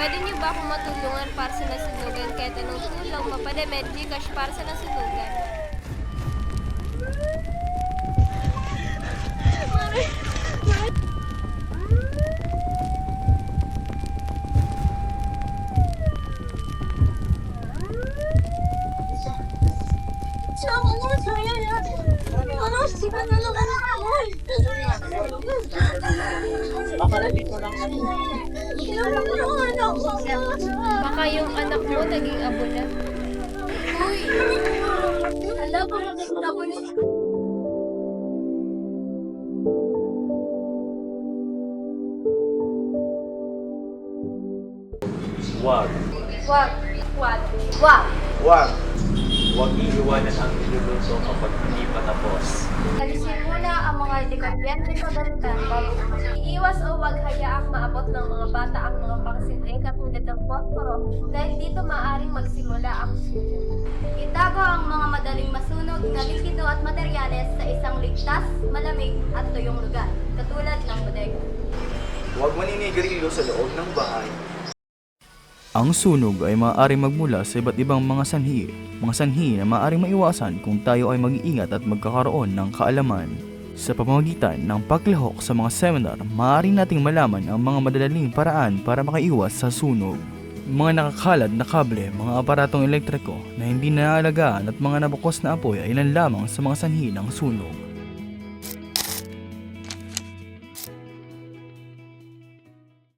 Pwede niyo ba akong matulungan para sa nasunugan? Kaya tanong tulong mapademit Gcash para sa nasunugan? Baka yung anak mo naging abo na. Uy! Hala, parang naging abo na. Wag. Wag! Wag! Wag! Wag. Huwag iiwanan ang niluluto kapag hindi pa tapos. Alisin mga dekabyente kagalitan bago iiwas o wag hayaang maabot ng mga bata ang mga paksining katulad ng posporo dahil dito maaaring magsimula ang sunog. Itago ang mga madaling masunog na likido at materyales sa isang ligtas, malamig at tuyong lugar, katulad ng bodega. Huwag maninigarilyo sa loob ng bahay. Ang sunog ay maaaring magmula sa iba't ibang mga sanhi, mga sanhi na maaaring maiwasan kung tayo ay mag-iingat at magkakaroon ng kaalaman. Sa pamamagitan ng paglahok sa mga seminar, maaaring nating malaman ang mga madadaling paraan para makaiwas sa sunog. Mga nakakalad na kable, mga aparatong elektriko na hindi naalagaan at mga nabukos na apoy ay ilan lamang sa mga sanhi ng sunog.